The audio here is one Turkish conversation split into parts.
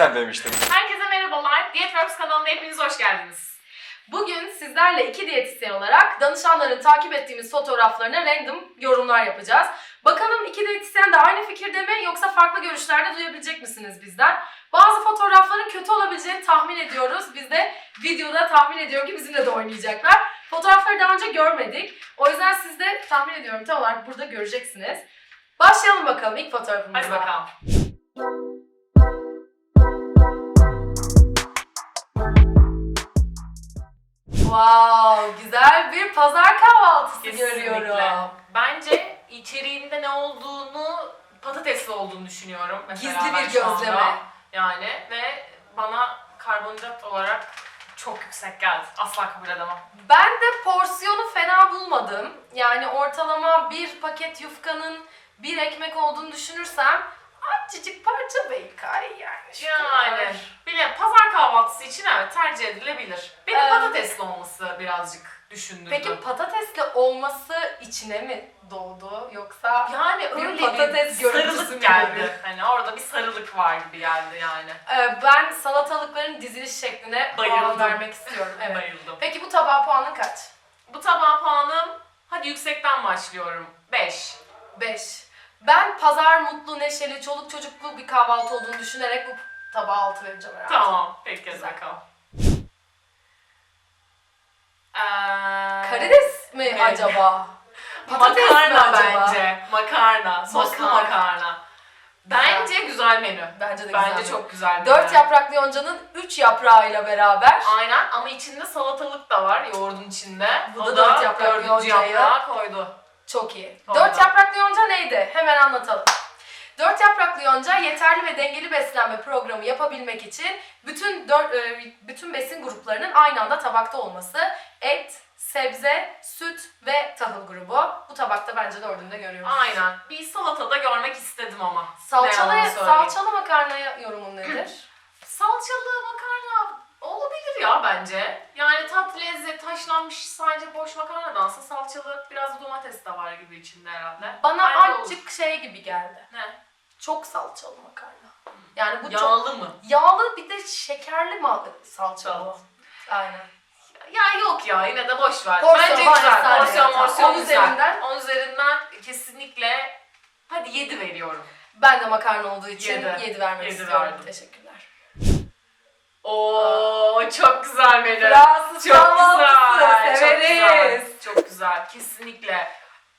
yüzden demiştim. Herkese merhabalar. Dietworks kanalına hepiniz hoş geldiniz. Bugün sizlerle iki diyetisyen olarak danışanların takip ettiğimiz fotoğraflarına random yorumlar yapacağız. Bakalım iki diyetisyen de aynı fikirde mi yoksa farklı görüşlerde duyabilecek misiniz bizden? Bazı fotoğrafların kötü olabileceğini tahmin ediyoruz. Biz de videoda tahmin ediyorum ki bizimle de oynayacaklar. Fotoğrafları daha önce görmedik. O yüzden siz de tahmin ediyorum tam olarak burada göreceksiniz. Başlayalım bakalım ilk fotoğrafımızla. Hadi bakalım. Wow, güzel bir pazar kahvaltısı Kesinlikle. görüyorum. Bence içeriğinde ne olduğunu patatesli olduğunu düşünüyorum. Mesela Gizli ben bir şu anda. gözleme. Yani ve bana karbonhidrat olarak çok yüksek geldi. Asla kabul edemem. Ben de porsiyonu fena bulmadım. Yani ortalama bir paket yufkanın bir ekmek olduğunu düşünürsem azıcık parça bacon yani. şu Yani kadar. Kahvaltısı için evet tercih edilebilir. Benim Ee, patatesli olması birazcık düşündürdü. Peki patatesli olması içine mi doğdu yoksa yani bir öyle patates görüntüsü mü sarılık geldi. geliyor? Hani orada bir sarılık var gibi geldi yani. Ee, ben salatalıkların diziliş şekline puan Bayıldım. vermek istiyorum. Evet. Bayıldım. Peki bu tabağa puanın kaç? Bu tabağa puanım hadi yüksekten başlıyorum. 5. 5. Ben pazar mutlu, neşeli, çoluk çocuklu bir kahvaltı olduğunu düşünerek bu tabağa 6 vereceğim herhalde. Tamam. Peki hadi Güzel. bakalım. Ee, Karides mi Ne? acaba? Patates makarna mi acaba? bence. Makarna. Soslu Makarna. makarna. Bence güzel menü. Bence de Bence güzel. çok güzel bir 4 menü. yapraklı yoncanın 3 yaprağıyla beraber Aynen ama içinde salatalık da var yoğurdun içinde. Bu O da dört yapraklı dördüncü yoncayı. yaprağı koydu. çok iyi. Doğru. 4 yapraklı yonca neydi? Hemen anlatalım. 4 yapraklı yonca yeterli ve dengeli beslenme programı yapabilmek için bütün dört, e, bütün besin gruplarının aynı anda tabakta olması. Et, sebze, süt ve tahıl grubu. Bu tabakta bence dördünü de görüyoruz. Aynen. Bir salatada görmek istedim ama. Salçalı, salçalı makarnaya yorumun nedir? Salçalı makarna olabilir ya bence. Yani tat, lezzet, haşlanmış sadece boş makarnadansa salçalı biraz domates de var gibi içinde herhalde. Bana olur. azıcık şey gibi geldi. Ne? Çok salçalı makarna. Yani bu çok Yağlı mı? yağlı bir de şekerli mal salçalı. Salça. Aynen. Ya yok ya yine de boş ver. Porsiyon Bence var, güzel. efsane Porsiyon ya. porsiyon On güzel. üzerinden? 10 üzerinden kesinlikle hadi 7 veriyorum. Ben de makarna olduğu için Yedi. 7 vermek Yedi istiyorum. verdim. Teşekkürler. Oo çok güzel menü. Fransız Çok güzel. Çok güzel. Çok güzel. Kesinlikle.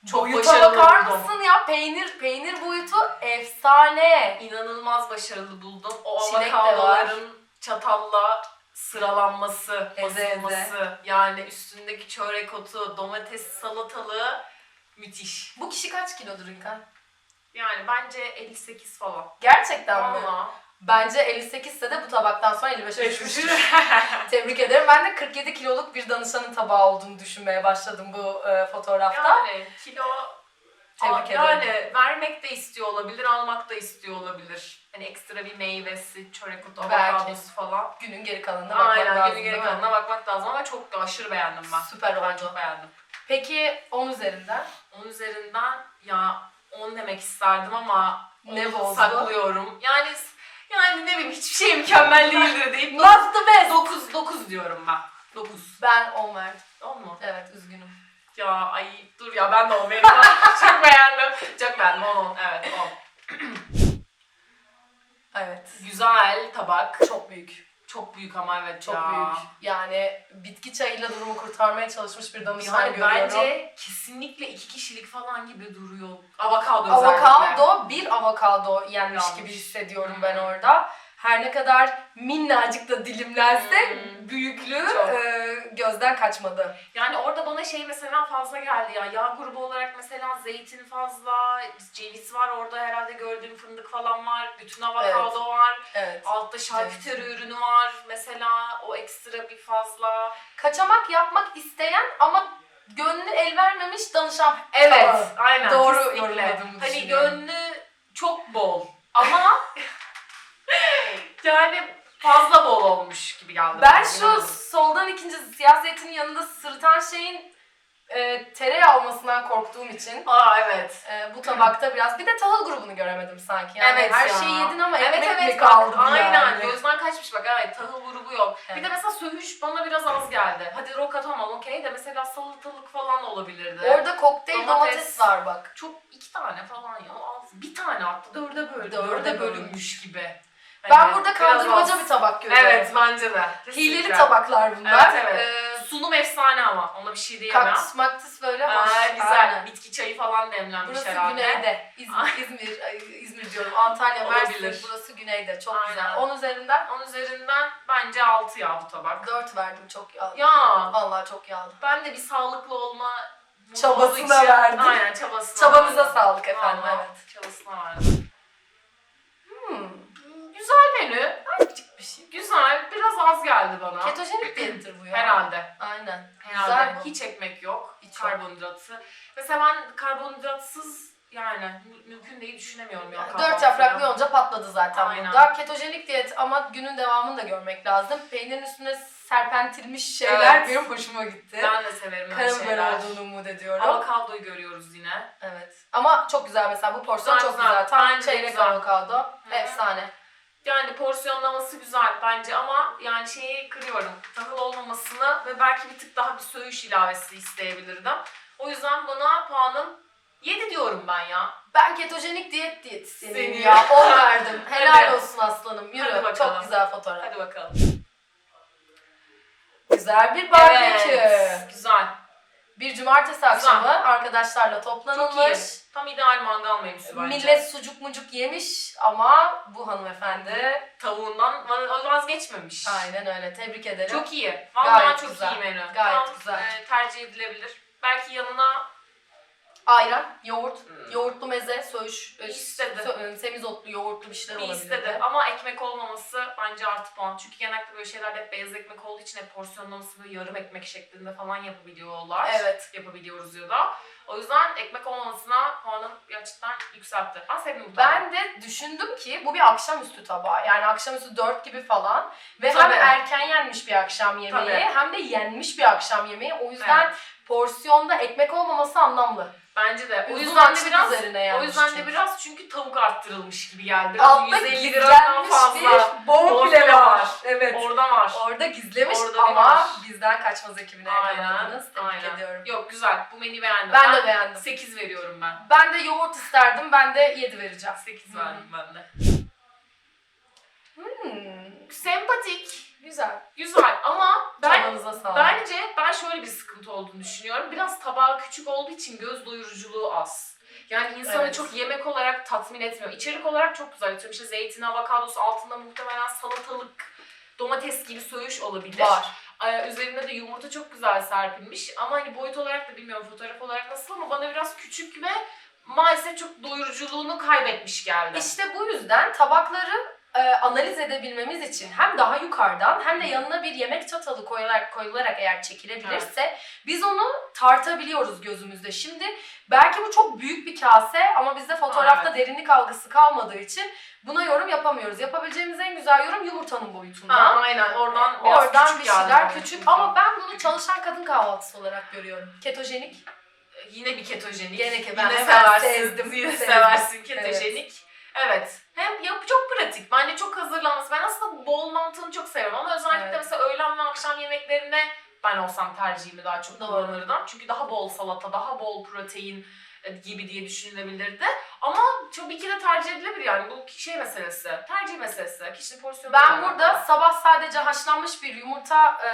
Çok Boyuta başarılı bakar buldum. mısın ya? Peynir peynir boyutu efsane. İnanılmaz başarılı buldum. O Çilek de avokadoların çatalla sıralanması, Eze eze. basılması, yani üstündeki çörek otu, domates salatalığı müthiş. Bu kişi kaç kilodur İlkan? Yani bence 58 falan. Gerçekten mi? Valla. Bence 58 ise de bu tabaktan sonra 55'e düşmüştür. Tebrik ederim. Ben de 47 kiloluk bir danışanın tabağı olduğunu düşünmeye başladım bu e, fotoğrafta. Yani kilo Tebrik ederim. Yani vermek de istiyor olabilir, almak da istiyor olabilir. Hani ekstra bir meyvesi, çörek otu, Belki. avokadosu falan. Günün geri kalanına bakmak Aynen lazım günün geri değil mi? kalanına bakmak lazım ama çok da aşırı beğendim ben. Süper Ben oldu. çok beğendim. Peki 10 üzerinden? 10 üzerinden ya 10 demek isterdim ama Ne bozdu? saklıyorum. Yani yani ne bileyim hiçbir şey mükemmel değildir deyip Not the best. 9 9 diyorum ben. 9. Ben 10 verdim. 10 mu? Evet üzgünüm. Ya ay dur ya ben de 10 vereyim. çok beğendim. Çok beğendim 10 10 evet 10. Evet. Güzel tabak. Çok büyük. Çok büyük ama evet Çok ya. büyük. Yani bitki çayıyla durumu kurtarmaya çalışmış bir danışan Yani görüyorum. bence kesinlikle iki kişilik falan gibi duruyor. Avokado özellikle. Avokado, bir avokado yenmiş Yanmış. gibi hissediyorum Hmm. ben orada. Her ne kadar minnacık da dilimlense Hmm. büyüklüğü Çok. e, gözden kaçmadı. Yani orada bana şey mesela fazla geldi ya. Yağ grubu olarak mesela zeytin fazla, ceviz var orada herhalde gördüğüm fındık falan var. Bütün avokado var. Evet. Altta şarküteri ürünü var mesela. O ekstra bir fazla. Kaçamak yapmak isteyen ama gönlü el vermemiş danışan. Evet, Tamam. aynen. Doğru yorumladığımı Hani gönlü çok bol ama yani fazla bol olmuş gibi geldi. Ben bana, şu bilmiyorum. soldan ikinci siyah zeytinin yanında sırıtan şeyin e, tereyağı olmasından korktuğum için Aa evet. e, bu tabakta biraz bir de tahıl grubunu göremedim sanki. Yani Evet her ya. şeyi yedin ama Evet ekmek evet mi bak, kaldı aynen yani? gözden kaçmış bak evet tahıl grubu yok. Bir Evet. de mesela söğüş bana biraz az geldi. Hadi roka tamam okey de mesela salatalık falan olabilirdi. Orada kokteyl Domates. domates, var bak. çok iki tane falan ya az. Bir tane attı dörde böldü. Dörde bölünmüş. bölünmüş Ben Hani burada biraz kandırmaca az. bir tabak görüyorum. Evet bence de. Hileli Kesinlikle. tabaklar bunlar. Evet, evet. Ee, Sunum efsane ama ona bir şey diyemem. kaktüs maktus böyle hoş. Aa, güzel. Aynen. Bitki çayı falan demlenmiş Burası herhalde. güneyde. İzmir, İzmir, ay, İzmir diyorum. Antalya, Olabilir. Mersin. Burası güneyde. Çok Aynen. güzel. 10 üzerinden Onun üzerinden bence 6 ya bu tabak. 4 verdim. Çok yağlı. Ya Vallahi çok yağlı. ben de bir sağlıklı olma modu Çabasına için- verdin. Aynen çabasına Çabanıza verdim. sağlık efendim. Vallahi Evet. Çabasına verdim. Menü. Küçük bir şey. Güzel. Biraz az geldi bana. Ketojenik diyettir bu ya. Herhalde. Aynen. Herhalde. Güzel bu. Hiç ekmek yok. Hiç yok. karbonhidratı. Mesela ben karbonhidratsız yani mü- mümkün değil düşünemiyorum ya. Dört yapraklı yonca patladı zaten Aynen. burada. Ketojenik diyet ama günün devamını da görmek lazım. Peynirin üstüne serpentilmiş şeyler Evet. benim hoşuma gitti. Ben de severim öyle Karabiber şeyler. olduğunu umut ediyorum. Avokadoyu görüyoruz yine. Evet. Ama çok güzel mesela bu porsiyon çok güzel. güzel. Tam Bence çeyrek güzel. avokado. hı. Efsane. Yani porsiyonlaması güzel bence ama yani şeyi kırıyorum. Tahıl olmamasını ve belki bir tık daha bir söğüş ilavesi isteyebilirdim. O yüzden buna puanım 7 diyorum ben ya. Ben ketojenik diyet diyetisyeniyim Seni. ya. 10 verdim. Helal Hadi. olsun aslanım. Yürü. Bakalım. Çok güzel fotoğraf. Hadi bakalım. Güzel bir barbekü. Evet, güzel. Bir cumartesi akşamı arkadaşlarla Çok toplanılmış. Tam ideal mangal menüsü bence. Millet sucuk mucuk yemiş ama bu hanımefendi tavuğundan va- vazgeçmemiş. aynen öyle. Tebrik ederim. Çok iyi. Vallahi Gayet çok güzel. iyi menü. Gayet Tam, güzel. e, tercih edilebilir. Belki yanına Ayran, yoğurt, Hmm. yoğurtlu meze, söğüş, e, İstedi. sö- e, semizotlu yoğurtlu bir şeyler bir olabilirdi. istedi. Ama ekmek olmaması bence artı puan. Çünkü genellikle böyle şeylerde hep beyaz ekmek olduğu için hep porsiyonlaması böyle yarım ekmek şeklinde falan yapabiliyorlar. Evet. Yapabiliyoruz ya da. O yüzden ekmek olmamasına puanım gerçekten yükseltti. Ben sevdim bu tabağı. Ben de düşündüm ki bu bir akşamüstü tabağı. Yani akşamüstü 4 gibi falan. Ve Tabii. hem erken yenmiş bir akşam yemeği Tabii. hem de yenmiş bir akşam yemeği. O yüzden porsiyonda ekmek olmaması anlamlı. Bence de. O yüzden de biraz üzerine o yüzden de çünkü. biraz çünkü tavuk arttırılmış gibi geldi. Biraz Altta 150 gramdan gizlenmiş fazla. bir Bonfile var. var. Evet. Orada var. Orada gizlemiş Orada ama var. bizden kaçmaz ekibine yakaladınız. Tebrik Aynen. ediyorum. Yok güzel. Bu menüyü beğendim. Ben de beğendim. 8 veriyorum ben. Ben de yoğurt isterdim. Ben de 7 vereceğim. 8 Hı. verdim ben de. Hmm, Sempatik. Güzel. Güzel ama ben sağlık. bence ben şöyle bir sıkıntı olduğunu düşünüyorum. Biraz tabağı küçük olduğu için göz doyuruculuğu az. Yani insanı Evet. çok yemek olarak tatmin etmiyor. İçerik olarak çok güzel. Atıyorum işte zeytin, avokadosu, altında muhtemelen salatalık, domates gibi söğüş olabilir. Var. Ee, üzerinde de yumurta çok güzel serpilmiş. Ama hani boyut olarak da bilmiyorum fotoğraf olarak nasıl ama bana biraz küçük ve maalesef çok doyuruculuğunu kaybetmiş geldi. İşte bu yüzden tabakları e, analiz edebilmemiz için hem daha yukarıdan hem de yanına bir yemek çatalı koyularak, koyularak eğer çekilebilirse biz onu tartabiliyoruz gözümüzde. Şimdi belki bu çok büyük bir kase ama bizde fotoğrafta Evet. derinlik algısı kalmadığı için buna yorum yapamıyoruz. Yapabileceğimiz en güzel yorum yumurtanın boyutundan. Ha, aynen oradan biraz Oradan küçük bir şeyler küçük ama ben bunu çalışan kadın kahvaltısı olarak görüyorum. Ketojenik. Yine bir ketojenik. Gene ben Yine seversin. sezdim, Yine seversin ketojenik. Evet. Hem ya çok pratik. Bence çok hazırlanması. Ben aslında bol mantığını çok seviyorum ama özellikle Evet. mesela öğlen ve akşam yemeklerine ben olsam tercihimi daha çok kullanırdım. Çünkü daha bol salata, daha bol protein e, gibi diye düşünülebilirdi. Ama tabii ki de tercih edilebilir yani bu şey meselesi, tercih meselesi, kişinin porsiyonu. Ben burada sabah sadece haşlanmış bir yumurta e,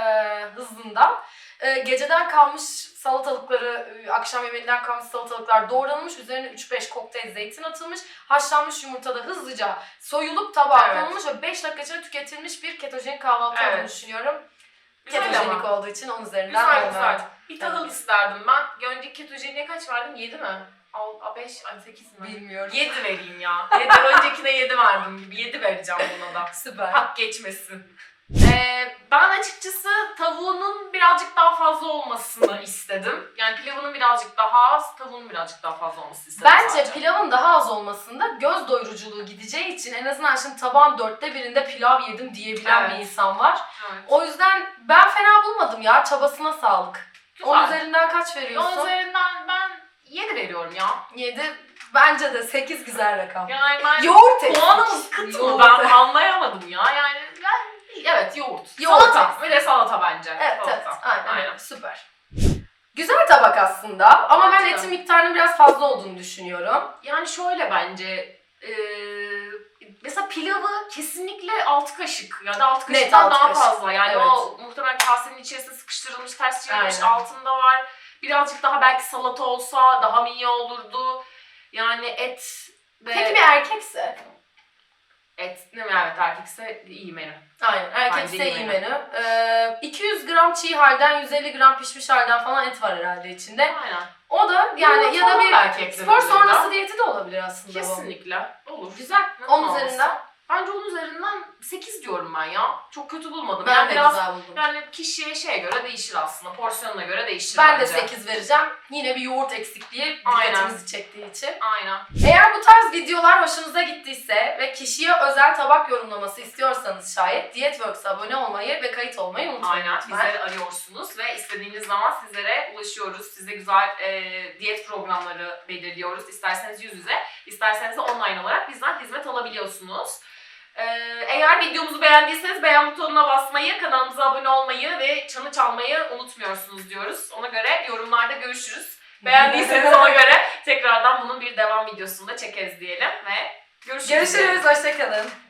hızında e, geceden kalmış salatalıkları, e, akşam yemeğinden kalmış salatalıklar doğranılmış, üzerine 3-5 kokteyl zeytin atılmış, haşlanmış yumurta da hızlıca soyulup tabağa Evet. konulmuş ve 5 dakika içinde tüketilmiş bir ketojenik kahvaltı Evet. olduğunu düşünüyorum. Ketojenik ama. olduğu için onun üzerinden Güzel güzel. Bir tahıl isterdim ben. Önceki ketojeniye kaç verdim? 7 mi? 5, 8 mi? Bilmiyorum. 7 vereyim ya. 7, öncekine 7 verdim gibi. 7 vereceğim buna da. Süper. Hak geçmesin. Ee, ben açıkçası tavuğunun birazcık daha fazla olmasını istedim. Yani pilavının birazcık daha az, tavuğunun birazcık daha fazla olmasını istedim Bence sadece. pilavın daha az olmasında göz doyuruculuğu gideceği için en azından şimdi tabağın dörtte birinde pilav yedim diyebilen Evet. bir insan var. Evet. O yüzden ben fena bulmadım ya çabasına sağlık. Güzel. 10 üzerinden kaç 10 veriyorsun? üzerinden ben 7 veriyorum ya. 7. Bence de 8 güzel rakam. Yani ben Yoğurt eksik. puanımız kıt mı Yoğurt ben anlayamadım ya. Yani ben, evet yoğurt. Yoğurt salata. Bir de salata bence. Evet salata. evet aynen, Aynen. süper. Güzel tabak aslında ama ben etin miktarının biraz fazla olduğunu düşünüyorum. Yani şöyle bence e, mesela pilavı kesinlikle 6 kaşık ya da 6 Net kaşıktan altı daha kaşık. fazla. Yani Evet. o muhtemelen kasenin içerisine sıkıştırılmış, ters çevrilmiş, altında var. Birazcık daha belki salata olsa daha mı iyi olurdu? Yani et ve Peki bir erkekse? Et ne mi evet erkekse iyi menü. Aynen erkekse Bence iyi iyi menü. Ee, 200 gram çiğ halden 150 gram pişmiş halden falan et var herhalde içinde. Aynen. O da yani Yoğurt ya da bir spor sonrası diyeti de olabilir aslında bu. Kesinlikle. Olur. Güzel. Neden 10 olmasın? üzerinden. Bence 10 üzerinden 8 diyorum ben ya. Çok kötü bulmadım. Ben yani de biraz güzel buldum. yani kişiye şeye göre değişir aslında. Porsiyonuna göre değişir Ben de bence. 8 vereceğim. Yine bir yoğurt eksikliği Aynen. dikkatimizi çektiği için. Aynen. Eğer bu tarz videolar hoşunuza gittiyse ve kişiye özel tabak yorumlaması istiyorsanız şayet Diyetworks'a abone olmayı ve kayıt olmayı unutmayın Aynen. lütfen. Bizleri arıyorsunuz ve istediğiniz zaman sizlere ulaşıyoruz. Size güzel e, diyet programları belirliyoruz. İsterseniz yüz yüze, isterseniz de online olarak bizden hizmet alabiliyorsunuz. Videomuzu beğendiyseniz beğen butonuna basmayı, kanalımıza abone olmayı ve çanı çalmayı unutmuyorsunuz diyoruz. Ona göre yorumlarda görüşürüz. Beğendiyseniz ona göre tekrardan bunun bir devam videosunu da çekeriz diyelim ve görüşürüz. Görüşürüz. Hoşçakalın.